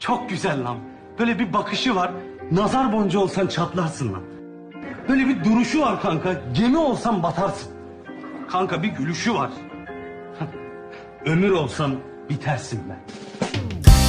Çok güzel lan. Böyle bir bakışı var. Nazar boncuğu olsan çatlarsın lan. Böyle bir duruşu var kanka. Gemi olsan batarsın. Kanka bir gülüşü var. Ömür olsan bitersin be.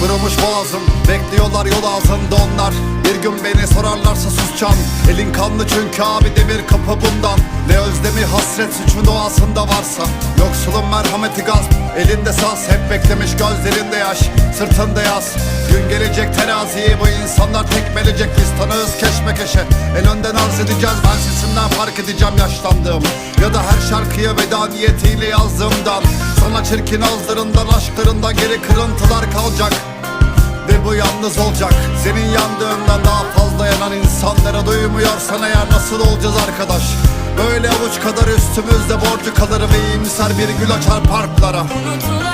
Kırılmış boğazım Bekliyorlar yol ağzında onlar Bir gün beni sorarlarsa susacağım Elin kanlı çünkü abi demir kapı bundan Ne özlemi hasret suçun doğasında varsa Yoksulun merhameti gaz Elinde saz hep beklemiş gözlerinde yaş Sırtında yaz Gün gelecek teraziyi bu insanlar tekmelecek Biz tanığız keşmekeşe En önden arz edeceğiz ben sesimden fark edeceğim yaşlandığım. Ya da her şarkıya veda niyetiyle yazdığımdan. Sana çirkin ağızlarından aşklarından geri kırıntılar kalacak. Ve bu yalnız olacak. Senin yandığından daha fazla yanan insanlara duymuyorsan eğer nasıl olacağız arkadaş? Böyle avuç kadar üstümüzde borcu kalır ve iyimser bir gül açar parklara. Unutulacak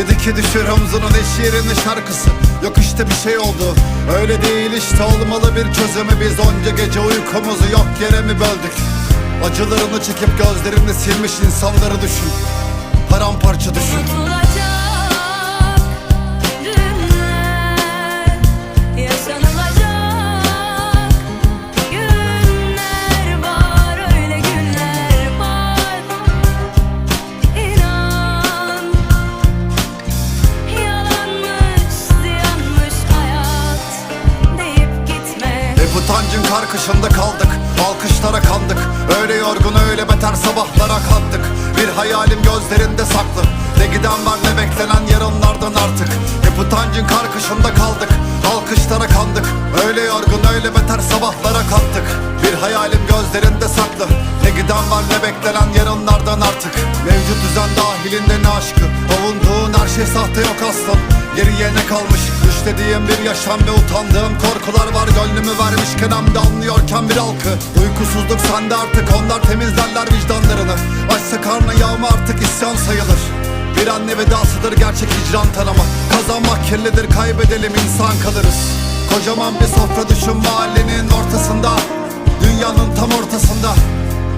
Dedi ki düşür omzunun eş yerine şarkısı. Yok işte bir şey oldu. Öyle değil işte olmalı bir çözümü. Biz onca gece uykumuzu yok yere mi böldük? Acılarını çekip gözlerini silmiş insanları düşün. Paramparça düşün utancın karkışında kaldık. Alkışlara kandık. Öyle yorgun öyle beter sabahlara kalktık Bir hayalim gözlerinde saklı. Ne giden var ne beklenen yarınlardan artık. Hep utancın karkışında kaldık. Alkışlara kandık. Öyle yorgun öyle beter sabahlara kalktık Bir hayalim gözlerinde saklı. Ne giden var ne beklenen yarınlardan artık ne aşkı. Avunduğun her şey sahte yok aslan. Geriye ne kalmış? Düşlediğim bir yaşam ve utandığım korkular var. Gönlümü vermişken hem de anlıyorken bir halkı. Uykusuzluk sende artık onlar temizlerler vicdanlarını. Açsa karnı yağma artık isyan sayılır. Bir anne vedasıdır gerçek hicran tanıma. Kazanmak kirlidir kaybedelim insan kalırız. Kocaman bir sofra düşün mahallenin ortasında. Dünyanın tam ortasında